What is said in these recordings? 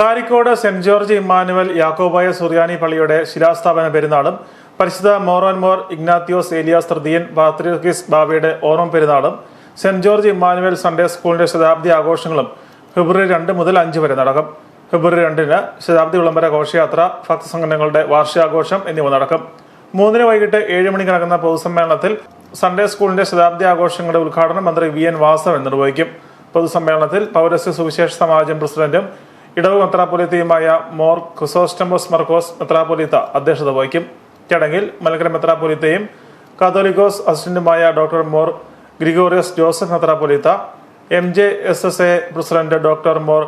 Karikode saint George Emmanuel Yakobaya Suriyani പള്ളിയുടെ ശിലാസ്ഥാപന പെരുന്നാളും പരിശുദ്ധ മോറോൻമോർ ഇഗ്നാത്തിയോസ് ഏലിയാസ് തൃതീയൻ ബാത്രിസ് ബാബയുടെ ഓണം പെരുന്നാളും സെന്റ് ജോർജ് ഇമ്മാനുവൽ സൺഡേ സ്കൂളിന്റെ ശതാബ്ദി ആഘോഷങ്ങളും ഫെബ്രുവരി രണ്ട് മുതൽ അഞ്ച് വരെ നടക്കും. ഫെബ്രുവരി രണ്ടിന് ശതാബ്ദി വിളംബര ഘോഷയാത്ര ഭക്തസംഘടനകളുടെ വാർഷികാഘോഷം എന്നിവ നടക്കും. മൂന്നിന് വൈകിട്ട് ഏഴ് മണിക്ക് നടക്കുന്ന പൊതുസമ്മേളനത്തിൽ സൺഡേ സ്കൂളിന്റെ ശതാബ്ദി ആഘോഷങ്ങളുടെ ഉദ്ഘാടനം മന്ത്രി വി എൻ വാസവൻ നിർവഹിക്കും. പൊതുസമ്മേളനത്തിൽ പൗരസ്യ സുവിശേഷ സമാജം പ്രസിഡന്റും ഇടവ് മെത്രാപൊലിത്തയുമായ മോർ ക്രിസോസ്റ്റമോസ് മർക്കോസ് മെത്രാപൊലിത്ത അധ്യക്ഷത വഹിക്കും. ചടങ്ങിൽ മലങ്കര മെത്രാപൊലിത്തയും കാതോലിക്കോസ് അസിസ്റ്റന്റുമായ doctor Mor Gregorios Joseph മെത്രാപൊലിത്ത M J S S A president doctor Mor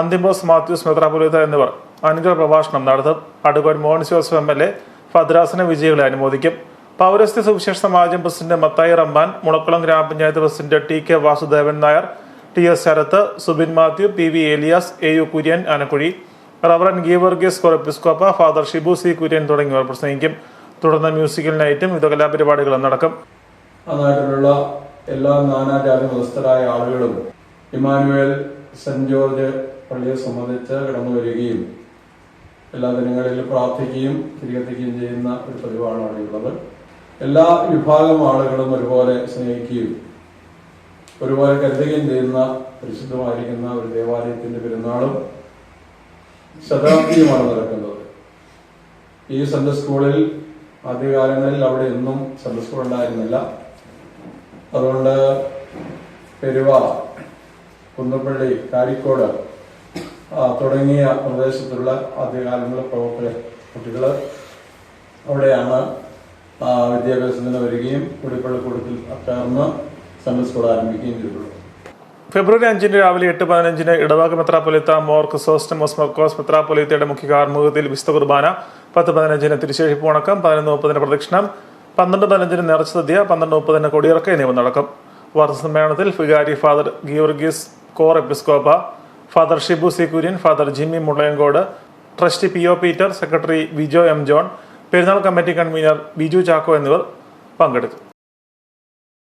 Anthimos Mathews മെത്രാപൊലിത്ത എന്നിവർ അനുഗ്രഹ പ്രഭാഷണം നടത്തും. അടുക്കോൻ Mohan Joseph M L A ഭദ്രാസന വിജയികളെ അനുമോദിക്കും. പൗരസ്ത്യ സുവിശേഷ സമാജം president Mathai Ramman Mulakkulam gram panchayat president T K Vasudevan Nair T S Sarath Subin Mathew P V Elias A U Kurian Anakkuzhi reverend Geevarghese കൊറപ്പിസ്കോപ്പ father Shibu C Kurian തുടങ്ങിയവർ പ്രസംഗിക്കും. തുടർന്ന് musical നൈറ്റും വിവിധ കലാപരിപാടികളും നടക്കും. നാട്ടിലുള്ള എല്ലാ നാനാജാതി മതസ്ഥരായ ആളുകളും ഇമാനുവേൽ സെന്റ് ജോർജ് പള്ളിയെ സംബന്ധിച്ച് കടന്നു വരികയും എല്ലാ ദിനങ്ങളിലും പ്രാർത്ഥിക്കുകയും തിരികെത്തിക്കുകയും ചെയ്യുന്ന ഒരു പതിവാണ് അവിടെയുള്ളത് എല്ലാ വിഭാഗം ആളുകളും ഒരുപോലെ സ്നേഹിക്കുകയും ഒരുപോലെ കരുതുകയും ചെയ്യുന്ന പരിശുദ്ധമായിരിക്കുന്ന ഒരു ദേവാലയത്തിന്റെ പെരുന്നാളും ശതാബ്ദിയുമാണ് നടക്കുന്നത്. ഈ സൺഡേ സ്കൂളിൽ ആദ്യകാലങ്ങളിൽ അവിടെ എന്നും സൺഡേ സ്കൂൾ ഉണ്ടായിരുന്നില്ല. അതുകൊണ്ട് പെരുവ കുന്നപ്പള്ളി കാരിക്കോട് തുടങ്ങിയ പ്രദേശത്തുള്ള ആദ്യകാലങ്ങളിലെ പ്രവർത്തന കുട്ടികൾ അവിടെയാണ് വിദ്യാഭ്യാസത്തിന് വരികയും കുടിപ്പള്ളിക്കൂടത്തിൽ ചേർന്ന് സൺഡേ ആരംഭിക്കുകയും ചെയ്തിട്ടുള്ളത് ഫെബ്രുവരി അഞ്ചിന് രാവിലെ എട്ട് പതിനഞ്ചിന് ഇടവാക് മെത്രാപ്പൊലിത്ത മോർ ക്രിസോസ്റ്റമോസ് മർക്കോസ് മെത്രാപ്പൊലിത്തയുടെ മുഖ്യ കാർമുഖത്തിൽ വിശുദ്ധ കുർബാന പത്ത് പതിനഞ്ചിന് തിരുശേഷിപ്പ് ഉണക്കം പതിനൊന്ന് മുപ്പതിന് പ്രദക്ഷിണം പന്ത്രണ്ട് പതിനഞ്ചിന് നേർച്ച സദ്യ പന്ത്രണ്ട് മുപ്പതിന് കൊടിയിറക്ക എന്നിവ നടക്കും. വാർത്താ സമ്മേളനത്തിൽ ഫിഗാരി ഫാദർ ഗിയോർഗീസ് കോർ എപ്പിസ്കോപ്പ father Shibu C Kurian father Jimmy Mullayankode trustee P O Peter secretary Vijo M John പെരുന്നാൾ കമ്മിറ്റി കൺവീനർ ബിജു ചാക്കോ എന്നിവർ പങ്കെടുത്തു.